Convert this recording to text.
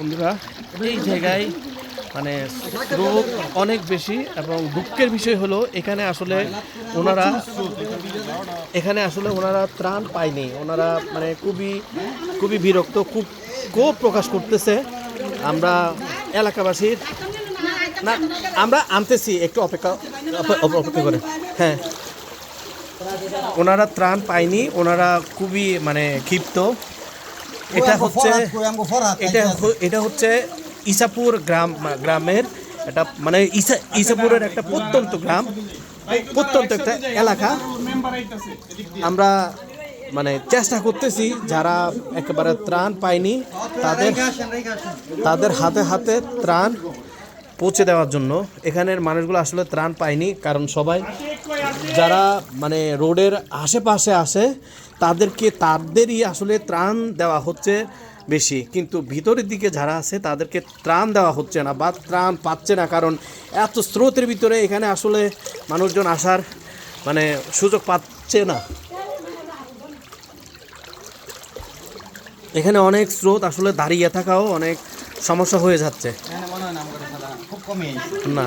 বন্ধুরা, এই জায়গায় মানে স্রোত অনেক বেশি এবং দুঃখের বিষয় হলো এখানে আসলে ওনারা এখানে আসলে ওনারা ত্রাণ পায়নি। ওনারা মানে খুবই খুবই বিরক্ত, খুব ক্ষোভ প্রকাশ করতেছে। আমরা এলাকাবাসীর না, আমরা আনতেছি, একটু অপেক্ষা অপে- অপে- অপেক্ষা করে। হ্যাঁ। ওনারা ত্রাণ পায়নি, ওনারা খুবই মানে ক্ষিপ্ত। এটা হচ্ছে এটা এটা হচ্ছে ইসাপুর গ্রাম গ্রামের এটা মানে ইসা ইসাপুরের একটা প্রত্যন্ত গ্রাম। প্রত্যন্ত একটা এলাকা। আমরা মানে চেষ্টা করতেছি যারা একেবারে ত্রাণ পায়নি তাদের তাদের হাতে হাতে ত্রাণ পৌঁছে দেওয়ার জন্য। এখানের মানুষগুলো আসলে ত্রাণ পায়নি, কারণ সবাই যারা মানে রোডের আশেপাশে আসে তাদেরকে তাদেরই আসলে ত্রাণ দেওয়া হচ্ছে বেশি। কিন্তু ভিতরের দিকে যারা আছে, তাদেরকে ত্রাণ দেওয়া হচ্ছে না বা ত্রাণ পাচ্ছে না, কারণ এত স্রোতের ভিতরে এখানে আসলে মানুষজন আসার মানে সুযোগ পাচ্ছে না। এখানে অনেক স্রোত আসলে দাঁড়িয়ে থাকাও অনেক সমস্যা হয়ে যাচ্ছে। না